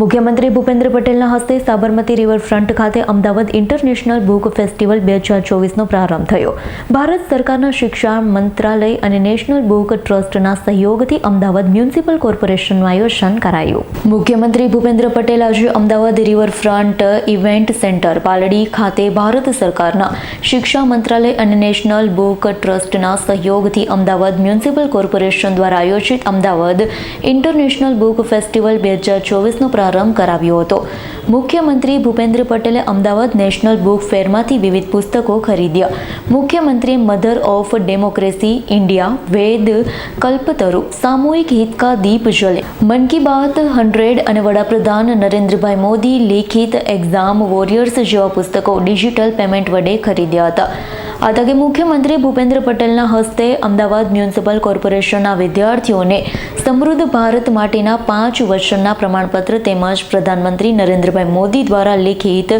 મુખ્યમંત્રી ભૂપેન્દ્ર પટેલના હસ્તે સાબરમતી રિવરફ્રન્ટ ખાતે અમદાવાદ ઇન્ટરનેશનલ બુક ફેસ્ટિવલ બે હજાર ચોવીસનો પ્રારંભ થયો. ભારત સરકારના શિક્ષણ મંત્રાલય અને નેશનલ બુક ટ્રસ્ટના સહયોગથી અમદાવાદ મ્યુનિસિપલ કોર્પોરેશનનું આયોજન કરાયું. મુખ્યમંત્રી ભૂપેન્દ્ર પટેલ આજે Ahmedabad riverfront event centre Paldi ખાતે ભારત સરકારના શિક્ષા મંત્રાલય અને નેશનલ બુક ટ્રસ્ટના સહયોગથી અમદાવાદ મ્યુનિસિપલ કોર્પોરેશન દ્વારા આયોજિત અમદાવાદ ઇન્ટરનેશનલ બુક ફેસ્ટિવલ બે હજાર ચોવીસનો પ્રારંભ કરાવ્યો હતો. મુખ્યમંત્રી ભૂપેન્દ્ર પટેલે અમદાવાદ નેશનલ બુક ફેરમાંથી વિવિધ પુસ્તકો ખરીદ્યા. મુખ્યમંત્રી mother of democracy India, Veda, Kalpataru, સામૂહિક હિત કા દીપ જલે. મન કી બાત હંડ્રેડ અને વડાપ્રધાન નરેન્દ્રભાઈ મોદી લિખિત એક્ઝામ વોરિયર્સ જેવા પુસ્તકો ડિજિટલ પેમેન્ટ વડે ખરીદ્યા હતા. આ તકે મુખ્યમંત્રી ભૂપેન્દ્ર પટેલના હસ્તે અમદાવાદ મ્યુનિસિપલ કોર્પોરેશનના વિદ્યાર્થીઓને સમૃદ્ધ ભારત માટેના પાંચ વર્ષના પ્રમાણપત્ર તેમજ પ્રધાનમંત્રી નરેન્દ્રભાઈ મોદી દ્વારા લિખિત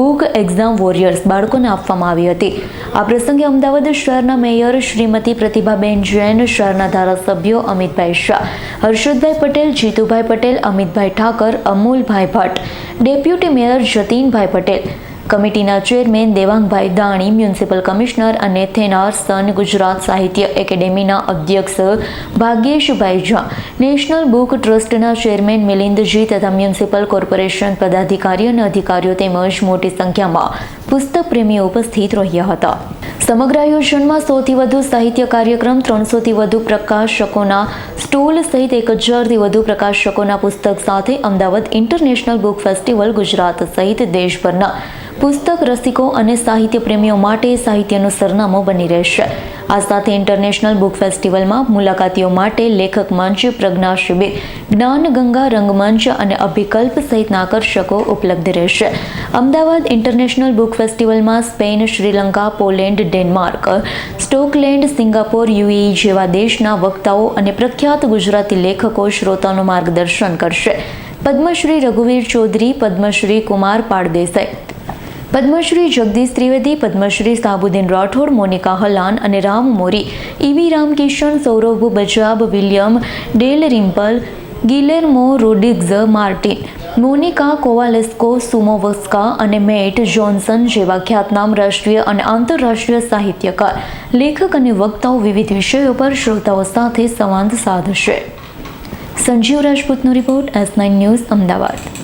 બુક એક્ઝામ વોરિયર્સ બાળકોને આપવામાં આવી હતી. આ પ્રસંગે અમદાવાદ શહેરના મેયર શ્રીમતી પ્રતિભાબેન જૈન, શહેરના ધારાસભ્યો અમિતભાઈ શાહ, હર્ષદભાઈ પટેલ, જીતુભાઈ પટેલ, અમિતભાઈ ઠાકર, અમૂલભાઈ ભટ્ટ, ડેપ્યુટી મેયર જતીનભાઈ પટેલ કમિટીના chairman Devangbhai Dani municipal commissioner અને થેનાર સન ગુજરાત સાહિત્ય એકેડેમીના અધ્યક્ષ ભાગ્યેશભાઈ ઝા, નેશનલ બુક ટ્રસ્ટના ચેરમેન મિલિંદજી તથા મ્યુનિસિપલ કોર્પોરેશન પદાધિકારી અને અધિકારીઓ તેમજ મોટી સંખ્યામાં પુસ્તક પ્રેમીઓ ઉપસ્થિત રહ્યા હતા. સમગ્ર આયોજનમાં સૌથી વધુ સાહિત્ય કાર્યક્રમ, ત્રણસોથી વધુ પ્રકાશકોના સ્ટોલ સહિત એક હજારથી વધુ પ્રકાશકોના પુસ્તક સાથે Ahmedabad international book festival Gujarat સહિત દેશભરના પુસ્તક, રસિકો અને સાહિત્ય પ્રેમીઓ માટે સાહિત્યનું સરનામું બની રહેશે. આ સાથે ઇન્ટરનેશનલ બુક ફેસ્ટિવલમાં મુલાકાતીઓ માટે લેખક મંચ, પ્રજ્ઞા શિબિર, જ્ઞાન ગંગા રંગમંચ અને અભિકલ્પ સહિતના આકર્ષકો ઉપલબ્ધ રહેશે. અમદાવાદ ઇન્ટરનેશનલ બુક ફેસ્ટિવલમાં Spain, Sri Lanka, Poland, Denmark, Scotland, Singapore, U A E જેવા દેશના વક્તાઓ અને પ્રખ્યાત ગુજરાતી લેખકો શ્રોતાનું માર્ગદર્શન કરશે. પદ્મશ્રી રઘુવીર ચૌધરી, પદ્મશ્રી કુમાર પાડદેસાઈ પદ્મશ્રી જગદીશ ત્રિવેદી પદ્મશ્રી સાબુદ્દીન રાઠોડ મોનિકા હલાન અને Ram Mori EV Ramkishan Saurabh Bajaj William Dalrymple Guillermo Rodriguez Martin Monika Kowaleska Sumowska અને મેટ જોન્સન જેવા ખ્યાતનામ રાષ્ટ્રીય અને આંતરરાષ્ટ્રીય સાહિત્યકાર લેખક અને વક્તાઓ વિવિધ વિષયો પર શ્રોતાઓ સાથે સંવાદ સાધશે Sanjeev રાજપૂતનો report S nine news Ahmedabad